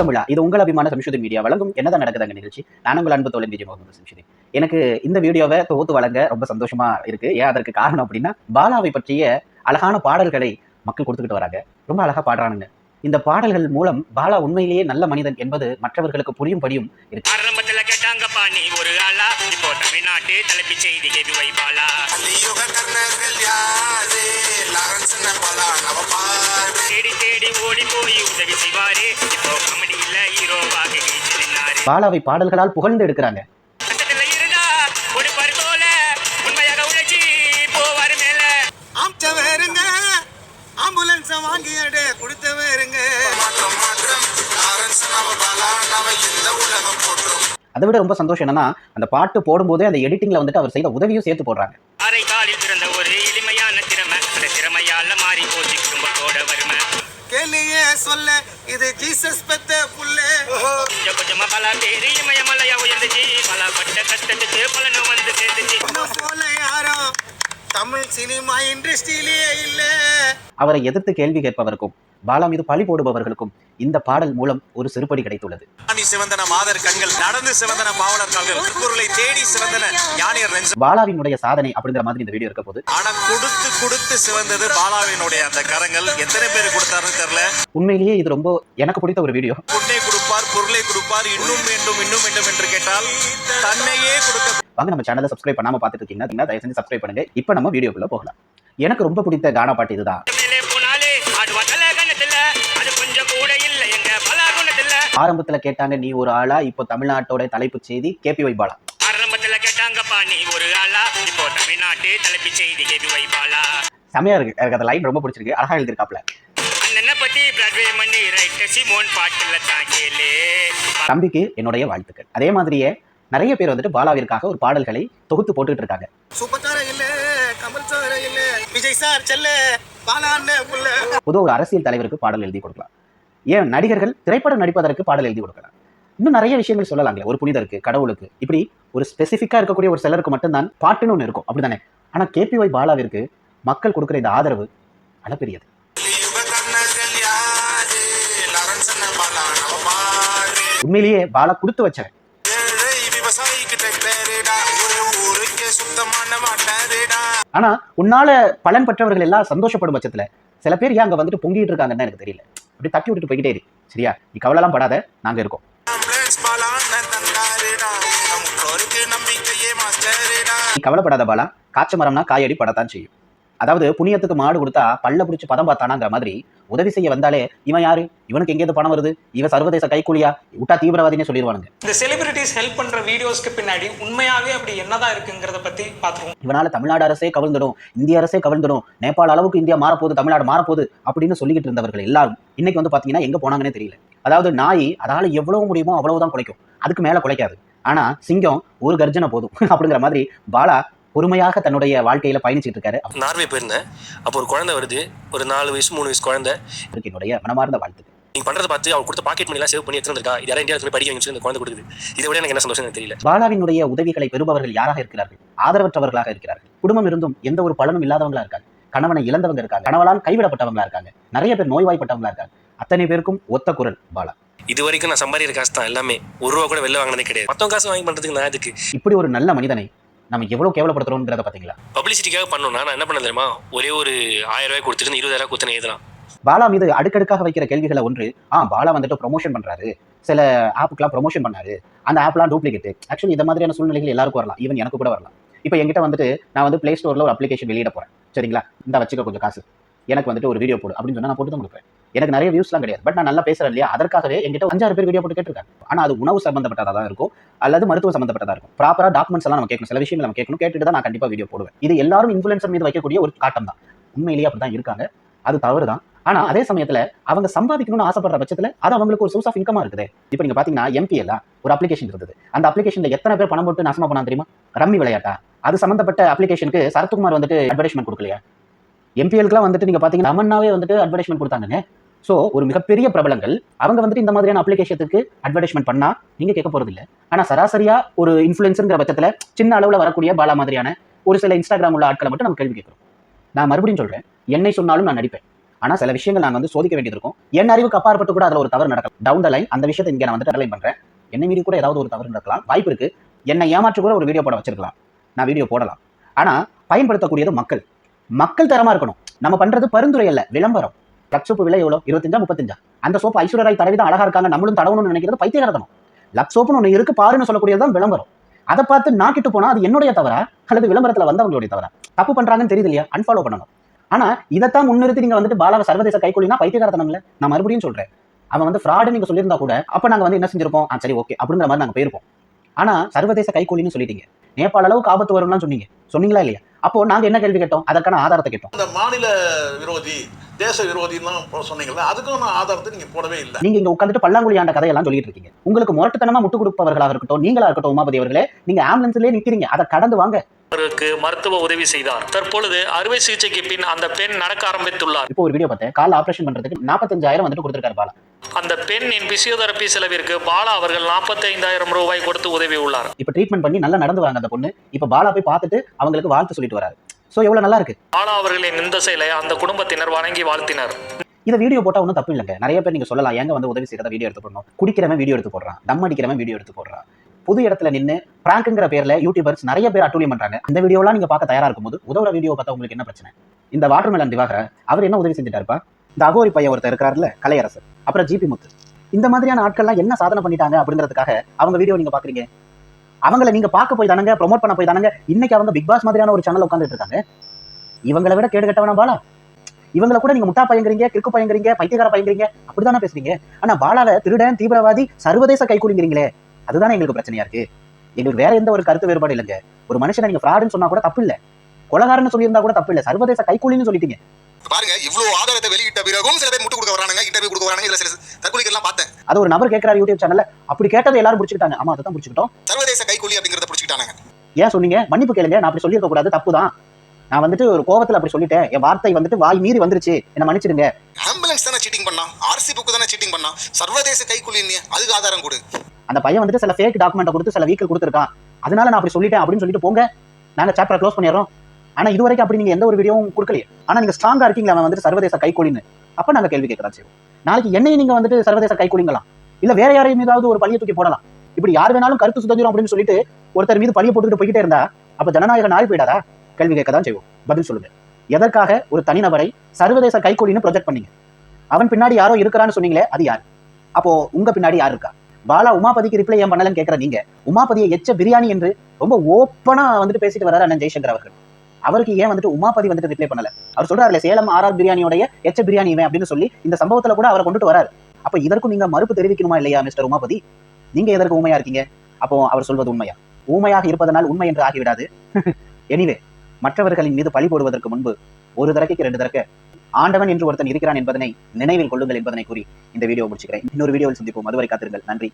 தமிழா? இது உங்கள் அபிமான சம்ஷுதி மீடியா. வழங்கும் என்னதான் நடக்குது அங்க நிகழ்ச்சி? நான் உங்கள் அன்பு தோழன் விஜய் முகமது சம்ஷுதி எனக்கு இந்த வீடியோவை தொகுத்து வழங்க ரொம்ப சந்தோஷமா இருக்கு. ஏன் அதற்கு காரணம் அப்படின்னா பாலாவை பற்றிய அழகான பாடல்களை மக்கள் கொடுத்துக்கிட்டு வராங்க. ரொம்ப அழகா பாடுறானுங்க. இந்த பாடல்கள் மூலம் பாலா உண்மையிலேயே நல்ல மனிதன் என்பது மற்றவர்களுக்கு புரியும்படியும் இருக்கு. ஆரம்பத்துல கேட்டாங்கப்பா நீ ஒரு ஆளா? இப்போ தமிழ்நாட்டு தலைப்புச் செய்தி கேபி வைப்பாளா கலியுக கர்ணர்கள் யாரு? லாரன்ஸ் நம்பலா நவ பாரு. தேடி தேடி ஓடி போய் உதவி செய்வாரு. இப்போ பாலாவை பாடல்களால் புகழ்ந்து எடுக்கிறாங்க. அதை விட ரொம்ப சந்தோஷம் என்னன்னா அந்த பாட்டு போடும்போதே அந்த எடிட்டிங்ல வந்துட்டு அவர் செய்த உதவியும் சேர்த்து போடுறாங்க. சொல்ல இது ஜீசஸ் பெத்த புள்ள. கொஞ்சம் கொஞ்சமா பல பேரு இமயமலையா உயர்ந்துச்சு. பல பட்ட கஷ்டத்துக்கு பலனும் வந்து சேர்ந்துச்சு. போல தமிழ் சினிமா இண்டஸ்ட்ரியிலேயே இல்ல. அவரை எதிர்த்து கேள்வி கேட்பவருக்கும் பாலா மீது பழி போடுபவர்களுக்கும் இந்த பாடல் மூலம் ஒரு சிறுபடி கிடைத்துள்ளது. சிவந்தன மாதர் கண்கள் நடந்து சிவந்தன பாவலர் கால்கள் தேடி சிவந்தன ஞானியர் நெஞ்சம் பாலாவினுடைய சாதனை அப்படிங்கிற மாதிரி இந்த வீடியோ இருக்க போது ஆனா கொடுத்து கொடுத்து சிவந்தது பாலாவினுடைய அந்த கரங்கள். எத்தனை பேர் கொடுத்தாருன்னு தெரியல. உண்மையிலேயே இது ரொம்ப எனக்கு பிடித்த ஒரு வீடியோ. பொண்ணை கொடுப்பார் பொருளை கொடுப்பார் இன்னும் வேண்டும் இன்னும் வேண்டும் என்று கேட்டால் தன்னையே கொடுக்க வாங்க நம்ம சேனலை சப்ஸ்கிரைப் பண்ணாம பார்த்துட்டு இருக்கீங்கன்னா தயவு செஞ்சு சப்ஸ்கிரைப் பண்ணுங்க. இப்போ நம்ம வீடியோக்குள்ள போகலாம். எனக்கு ரொம்ப பிடித்த கானா பாட்டு இதுதான். ஆரம்பத்துல கேட்டாங்க நீ ஒரு ஆளா? இப்போ தமிழ்நாட்டோட தலைப்புச் செய்தி கேபி வை பாலா. ஆரம்பத்துல கேட்டாங்கப்பா நீ ஒரு ஆளா? இப்போ தமிழ்நாட்டு தலைப்புச் செய்தி கேபி வைப்பாளா செமையா இருக்கு. எனக்கு அந்த லைன் ரொம்ப பிடிச்சிருக்கு. அழகா கேளு. தம்பிக்கு என்னுடைய வாழ்த்துக்கள். அதே மாதிரியே நிறைய பேர் வந்துட்டு பாலாவிற்காக ஒரு பாடல்களை தொகுத்து போட்டுட்டு இருக்காங்க. பொதுவாக ஒரு அரசியல் தலைவருக்கு பாடல் எழுதி கொடுக்கலாம். ஏன் நடிகர்கள் திரைப்படம் நடிப்பதற்கு பாடல் எழுதி கொடுக்கலாம். இன்னும் நிறைய விஷயங்கள் சொல்லலாங்களே ஒரு புனிதருக்கு கடவுளுக்கு. இப்படி ஒரு ஸ்பெசிஃபிக்காக இருக்கக்கூடிய ஒரு சிலருக்கு மட்டும்தான் பாட்டுன்னு ஒன்று இருக்கும் அப்படிதானே ஆனால் கேபிஒய் பாலாவிற்கு மக்கள் கொடுக்குற இந்த ஆதரவு அளப்பெரியது. உண்மையிலேயே பாலா கொடுத்து வச்சவன். ஆனா உன்னால பலன் பெற்றவர்கள் எல்லாம் சந்தோஷப்படும் பட்சத்துல சில பேர் ஏன் அங்க வந்துட்டு பொங்கிட்டு இருக்காங்கன்னு எனக்கு தெரியல. அப்படி தட்டி விட்டுட்டு போய்கிட்டே இரு. சரியா? நீ கவலைலாம் படாத. நாங்க இருக்கோம். கவலைப்படாத பாலா. காய்ச்ச மரம்னா காயடி படத்தான் செய்யும். அதாவது புண்ணியத்துக்கு மாடு கொடுத்தா பல்ல பிடிச்சி பதம் பார்த்தானாங்கிற மாதிரி உதவி செய்ய வந்தாலே இவன் யாரு? இவனுக்கு எங்கேயிருந்து பணம் வருது? இவன் சர்வதேச கைக்கூலியா? விட்டா தீவிரவாதினே சொல்லிடுவானுங்க இந்த செலிபிரிட்டிஸ் ஹெல்ப் பண்ற வீடியோஸ்க்கு பின்னாடி உண்மையாவே அப்படி என்னதான் இருக்குங்கிறத பத்தி பாத்துருவோம் இவனால தமிழ்நாடு அரசே கவிழ்ந்துடும் இந்திய அரசே கவிழ்ந்துடும் நேபாள அளவுக்கு இந்தியா மாறப்போகுது தமிழ்நாடு மாறப்போகுது அப்படின்னு சொல்லிக்கிட்டு இருந்தவர்கள் எல்லாரும் இன்னைக்கு வந்து பாத்தீங்கன்னா எங்க போனாங்கன்னே தெரியல. அதாவது நாய் அதால எவ்வளவு முடியுமோ அவ்வளவுதான் குலைக்கும். அதுக்கு மேல குலைக்காது. ஆனா சிங்கம் ஒரு கர்ஜனை போதும். அப்படிங்கிற மாதிரி பாலா பொறுமையாக தன்னுடைய வாழ்க்கையில பயணிச்சிட்டு இருக்காரு. நார்வே போயிருந்தேன். அப்போ ஒரு குழந்தை வருது. ஒரு நாலு வயசு மூணு வயசு குழந்தை. என்னுடைய மனமார்ந்த வாழ்த்துக்கள் நீங்க பண்றதை பார்த்து அவர் கொடுத்த பாக்கெட் மணிலாம் சேவ் பண்ணி எடுத்துருக்கா இது யாரும் இந்தியாவில் போய் படிக்க வைங்க இந்த குழந்தை கொடுக்குது. இதை விட எனக்கு என்ன சந்தோஷம் தெரியல. பாலாவினுடைய உதவிகளை பெறுபவர்கள் யாராக இருக்கிறார்கள்? ஆதரவற்றவர்களாக இருக்கிறார்கள். குடும்பம் இருந்தும் எந்த ஒரு பலனும் இல்லாதவங்களா இருக்காங்க. கணவனை இழந்தவங்க இருக்காங்க. கணவனால் கைவிடப்பட்டவங்களா இருக்காங்க. நிறைய பேர் நோய்வாய்ப்பட்டவங்களா இருக்காங்க. அத்தனை பேருக்கும் ஒத்த குரல் பாலா. இது வரைக்கும் நான் சம்பாதிக்கிற காசு தான். எல்லாமே ஒரு ரூபா கூட வெளில வாங்கினதே கிடையாது. மொத்தம் காசு வாங்கி பண்றதுக்கு நான் இதுக்கு இப்படி ஒரு நல்ல மனிதனை நம்ம எவ்வளவு கேவலப்படுத்துறோம்ன்றத பாத்தீங்களா? பப்ளிசிட்டிக்காக பண்ணணும்னா நான் என்ன பண்ண தெரியுமா? ஒரே ஒரு ஆயிரம் ரூபாய் கொடுத்துட்டு இருபதாயிரம் கொடுத்து எழுதலாம். பாலா மீது அடுக்கடுக்காக வைக்கிற கேள்விகளை ஒன்று ஆ பாலா வந்துட்டு ப்ரொமோஷன் பண்றாரு. சில ஆப்புக்கெல்லாம் ப்ரொமோஷன் பண்ணாரு. அந்த ஆப்லாம் டூப்ளிகேட் ஆக்சுவலி இந்த மாதிரியான சூழ்நிலைகள் எல்லாருக்கும் வரலாம். ஈவன் எனக்கு கூட வரலாம். இப்போ என்கிட்ட வந்துட்டு நான் வந்து ப்ளே ஸ்டோரில் ஒரு அப்ளிகேஷன் வெளியிட போறேன். சரிங்களா? இந்த வச்சுக்க கொஞ்சம் காசு. எனக்கு வந்துட்டு ஒரு வீடியோ போடு. அப்படின்னு சொன்னா நான் போட்டு தான் கொடுப்பேன். எனக்கு நிறைய வியூஸ்லாம் கிடையாது. பட் நான் நல்லா பேசுறேன் இல்லையா? அதற்காகவே என்கிட்ட அஞ்சாறு பேர் வீடியோ போட்டு கேட்டிருக்காங்க. ஆனால் அது உணவு சம்பந்தப்பட்டதாக தான் இருக்கும். அல்லது மருத்துவ சம்பந்தப்பட்டதா இருக்கும். ப்ராப்பராக டாக்குமெண்ட்ஸ் எல்லாம் நம்ம கேட்கணும். சில விஷயங்கள் நம்ம கேட்கணும். கேட்டுட்டு தான் நான் கண்டிப்பாக வீடியோ போடுவேன். இது எல்லாரும் இன்ஃபுளுசர் மீது வைக்கக்கூடிய ஒரு காட்டம் தான். உண்மையிலேயே அப்படி தான் இருக்காங்க. அது தவறு தான். ஆனா அதே சமயத்துல அவங்க சம்பாதிக்கணும்னு ஆசைப்படுற பட்சத்துல அது அவங்களுக்கு ஒரு சோர்ஸ் ஆஃப் இன்கமா இருக்குது. இப்போ நீங்க பாத்தீங்கன்னா எம்பிஎல்ல ஒரு அப்ளிகேஷன் இருந்தது. அந்த அப்ளிகேஷன்ல எத்தனை பேர் பணம் போட்டு நாசமா பண்ணா தெரியுமா? ரம்மி விளையாட்டா? அது சம்பந்தப்பட்ட அப்ளிகேஷனுக்கு சரத்குமார் வந்துட்டு அட்வர்டைஸ்மெண்ட் கொடுக்கலையா? எம்பிஎல்க்குலாம் வந்துட்டு நீங்க பாத்தீங்கன்னா அமன்னாவே வந்துட்டு அட்வர்டைஸ்மெண்ட் கொடுத்தாங்கன்னு. ஸோ ஒரு மிகப்பெரிய பிரபலங்கள் அவங்க வந்துட்டு இந்த மாதிரியான அப்ளிகேஷனுக்கு அட்வர்டைஸ்மெண்ட் பண்ணா நீங்க கேட்க போறது இல்லை ஆனா சராசரியா ஒரு இன்ஃபுளுன்ஸுங்கிற பட்சத்துல சின்ன அளவுல வரக்கூடிய பாலா மாதிரியான ஒரு சில இன்ஸ்டாகிராம் உள்ள ஆட்களை மட்டும் நம்ம கேள்வி கேட்கிறோம். நான் மறுபடியும் சொல்றேன் என்னை சொன்னாலும் நான் நடிப்பேன். ஆனா சில விஷயங்கள் நாங்கள் வந்து சோதிக்க வேண்டியது இருக்கும். என் அறிவுக்கு அப்பாற்பட்டு கூட அதில் ஒரு தவறு நடக்கலாம். டவுன் த லைன் அந்த விஷயத்தை இங்கே நான் வந்து அலைன் பண்றேன். என்னை மீறி கூட ஏதாவது ஒரு தவறு நடக்கலாம். வாய்ப்பு இருக்கு. என்னை ஏமாற்று கூட ஒரு வீடியோ போட வச்சிருக்கலாம். நான் வீடியோ போடலாம். ஆனா பயன்படுத்தக்கூடியது மக்கள். மக்கள் தரமா இருக்கணும். நம்ம பண்றது பரிந்துரை அல்ல விளம்பரம். லக்ஸ் சோப்பு விலை எவ்வளோ இருபத்தஞ்சா முப்பத்தஞ்சா? அந்த சோப்பு ஐஸ்வர்யராய் தடவி தான் அழகா இருக்காங்க. நம்மளும் தடவணும்னு நினைக்கிறது பைத்தியகாரத்தனம் லக்ஸ் சோப்புன்னு ஒன்று இருக்கு பாருன்னு சொல்லக்கூடியது தான் விளம்பரம். அதை பார்த்து நாக்கிட்டு போனா அது என்னுடைய தவிர அல்லது விளம்பரத்துல வந்தவங்களுடைய தவிர தப்பு பண்றாங்கன்னு தெரியுது இல்லையா அன்ஃபாலோ பண்ணணும். ஆனா இதைத்தான் முன்னிறுத்தி நீங்க வந்துட்டு பாலாவை சர்வதேச கைகூலினா பைத்தியகாரத்தனம் இல்லை நான் மறுபடியும் சொல்றேன். அவன் வந்து ஃப்ராடு நீங்க சொல்லியிருந்தா கூட அப்ப நாங்க வந்து என்ன செஞ்சிருப்போம்? ஆ சரி ஓகே அப்படிங்கிற மாதிரி நாங்க போயிருப்போம். ஆனா சர்வதேச கைகூலின்னு சொல்லிட்டீங்க. நேபாள அளவுக்கு ஆபத்து வரும்லாம் சொன்னீங்க. சொன்னீங்களா இல்லையா? அப்போ நாங்க என்ன கேள்வி கேட்டோம்? அதற்கான ஆதாரத்தை கேட்டோம். இந்த மாநில விரோதி தேச விரோதின்னு சொன்னீங்கல்ல அதுக்கும் நான் ஆதாரத்தை நீங்க போடவே இல்லை. நீங்க இங்க உட்காந்துட்டு பல்லாங்குழி ஆண்ட கதையெல்லாம் சொல்லிட்டு இருக்கீங்க. உங்களுக்கு முரட்டுத்தனமா முட்டு கொடுப்பவர்களாக இருக்கட்டும் நீங்களா இருக்கட்டும் உமாபதி அவர்களே நீங்க ஆம்புலன்ஸ்லயே நிக்கிறீங்க. அதை கடந்து வாங்க. அவருக்கு மருத்துவ உதவி செய்தார். தற்பொழுது அறுவை சிகிச்சைக்கு பின் அந்த பெண் நடக்க ஆரம்பித்துள்ளார். இப்போ ஒரு வீடியோ பார்த்தேன். கால் ஆபரேஷன் பண்றதுக்கு நாற்பத்தஞ்சாயிரம் வந்துட்டு கொடுத்துருக்காரு பாலா. அந்த பெண்ணின் பிசியோதெரபி செலவிற்கு பாலா அவர்கள் நாற்பத்தி ஐந்தாயிரம் ரூபாய் கொடுத்து உதவி உள்ளார் இப்போ ட்ரீட்மெண்ட் பண்ணி நல்லா நடந்து வராங்க அந்த பொண்ணு. இப்போ பாலா போய் பார்த்துட்டு அவங்களுக்கு வாழ்த்து சொல்லிட்டு வராரு. ஸோ எவ்வளவு நல்லா இருக்கு? பாலா அவர்களின் இந்த செயலை அந்த குடும்பத்தினர் வணங்கி வாழ்த்தினர். இதை வீடியோ போட்டா ஒன்றும் தப்பு இல்லைங்க. நிறைய பேர் நீங்க சொல்லலாம் ஏங்க வந்து உதவி செய்யறத வீடியோ எடுத்து போடணும். குடிக்கிறவன் வீடியோ எடுத்து போடுறான். தம் அடிக்கிறவன் வீடியோ எடுத்து போடுறான். புது இடத்துல நின்று பிராங்க்ங்கிற பேர்ல யூடியூபர்ஸ் நிறைய பேர் அட்டூழியம் பண்றாங்க. இந்த வீடியோலாம் நீங்க பார்க்க தயாரா இருக்கும்போது உதவுற வீடியோ பார்த்தா உங்களுக்கு என்ன பிரச்சனை? இந்த வாட்டர் மெலன் திவாகர அவர் என்ன உதவி செஞ்சுட்டாருப்பா? இந்த அகோரி பையன் ஒருத்தர் இருக்கிறாருல கலையரசர். அப்புறம் ஜிபி முத்து. இந்த மாதிரியான ஆட்கள்லாம் என்ன சாதனை பண்ணிட்டாங்க அப்படிங்கிறதுக்காக அவங்க வீடியோ நீங்க பாக்குறீங்க? அவங்கள நீங்க பார்க்க போய் தானங்க ப்ரோமோட் பண்ண போய் தானங்க இன்னைக்கு அவங்க பிக் பாஸ் மாதிரியான ஒரு சேனல் உட்காந்துட்டு இருக்காங்க. இவங்களை விட கேடு கட்டவனா பாலா? இவங்களை கூட நீங்க முட்டா பயங்கறீங்க கிறுக்கு பயங்கறீங்க பைத்தியக்கார பயங்கறீங்க அப்படிதானே பேசுறீங்க? ஆனா பாலாவை திருடன் தீவிரவாதி சர்வதேச கைகூலிங்கிறீங்களே அதுதானே எங்களுக்கு பிரச்சனையா இருக்கு. எங்களுக்கு வேற எந்த ஒரு கருத்து வேறுபாடு இல்லைங்க. ஒரு மனுஷனை நீங்க ஃப்ராடுன்னு சொன்னா கூட தப்பு இல்ல கொலகாரன்னு சொல்லியிருந்தா கூட தப்பு இல்லை சர்வதேச கைகூலின்னு சொல்லிட்டீங்க. பாருங்க இவ்வளவு ஆதாரத்தை வெளியிட்ட பிறகும் சில பேர் முட்டு கொடுக்க வரானுங்க இன்டர்வியூ கொடுக்க வரானுங்க இதுல சில தற்கொலைகள் எல்லாம் பார்த்தேன். அது ஒரு நபர் கேட்கிறார் யூடியூப் சேனல்ல அப்படி கேட்டதை எல்லாரும் பிடிச்சிக்கிட்டாங்க. ஆமா அதை தான் பிடிச்சிக்கிட்டோம். சர்வதேச கைக்கூலி அப்படிங்கறத பிடிச்சிக்கிட்டாங்க ஏன் சொன்னீங்க? மன்னிப்பு கேளுங்க. நான் அப்படி சொல்லியிருக்க கூடாது. தப்பு தான். நான் வந்துட்டு ஒரு கோவத்துல அப்படி சொல்லிட்டேன். என் வார்த்தை வந்துட்டு வாய் மீறி வந்துருச்சு. என்ன மன்னிச்சிடுங்க. ஆம்புலன்ஸ் தானே சீட்டிங் பண்ணா ஆர்சி புக்கு தானே சீட்டிங் பண்ணா சர்வதேச கைக்கூலி அதுக்கு ஆதாரம் கொடு. அந்த பையன் வந்துட்டு சில ஃபேக் டாக்குமெண்ட்டை கொடுத்து சில வீக்கல் கொடுத்துருக்கான். அதனால நான் அப்படி சொல்லிட்டேன். அப்படின்னு சொல்லிட்டு போங்க. நாங்க சாப்டர் க்ளோஸ் பண்ணிடுறோம். ஆனா இது வரைக்கும் அப்படி நீங்க எந்த ஒரு வீடியோவும் கொடுக்கலையே. ஆனா நீங்க ஸ்ட்ராங்கா இருக்கீங்களா அவன் வந்துட்டு சர்வதேச கைகூலின்னு அப்ப நாங்க கேள்வி கேட்கலாம் செய்வோம் நாளைக்கு என்னையும் நீங்க வந்துட்டு சர்வதேச கைக்கூலிங்கலாம் இல்ல வேற யாரையும் ஏதாவது ஒரு பழிய தூக்கி போடலாம்? இப்படி யார் வேணாலும் கருத்து சுதந்திரம் அப்படின்னு சொல்லிட்டு ஒருத்தர் மீது பழிய போட்டுட்டு போய்கிட்டே இருந்தா அப்ப ஜனநாயக நாய் போயிடாதா? கேள்வி கேட்க தான் செய்வோம். பதில் சொல்லுங்க. எதற்காக ஒரு தனிநபரை சர்வதேச கைகூலின்னு ப்ரொஜெக்ட் பண்ணீங்க? அவன் பின்னாடி யாரோ இருக்கிறான்னு சொன்னீங்களே அது யார்? அப்போ உங்க பின்னாடி யார் இருக்கா? பாலா உமாபதிக்கு ரிப்ளை ஏன் பண்ணலன்னு கேட்கற நீங்க உமாபதியை எச்ச பிரியாணி என்று ரொம்ப ஓப்பனா வந்துட்டு பேசிட்டு வர்றாரு அண்ணன் ஜெய்சங்கர் அவர்கள். அவருக்கு ஏன் வந்துட்டு உமாபதி வந்துட்டு ரிப்ளை பண்ணல? அவர் சொல்றாருல சேலம் ஆர்ஆர் பிரியாணியோடைய எச்ச பிரியாணி இவன் அப்படின்னு சொல்லி இந்த சம்பவத்துல கூட அவரை கொண்டுட்டு வராரு. அப்ப இதற்கும் நீங்க மறுப்பு தெரிவிக்கணுமா இல்லையா மிஸ்டர் உமாபதி நீங்க எதற்கு உண்மையா இருக்கீங்க? அப்போ அவர் சொல்வது உண்மையா? ஊமையாக இருப்பதனால் உண்மை என்று ஆகிவிடாது. எனிவே மற்றவர்களின் மீது பழி போடுவதற்கு முன்பு ஒரு தரக்கைக்கு ரெண்டு தரக்க ஆண்டவன் என்று ஒருத்தன் இருக்கிறான் என்பதனை நினைவில் கொள்ளுங்கள் என்பதனை கூறி இந்த வீடியோ முடிச்சுக்கிறேன். இன்னொரு வீடியோவில் சந்திப்போம். அதுவரை காத்திருங்கள். நன்றி.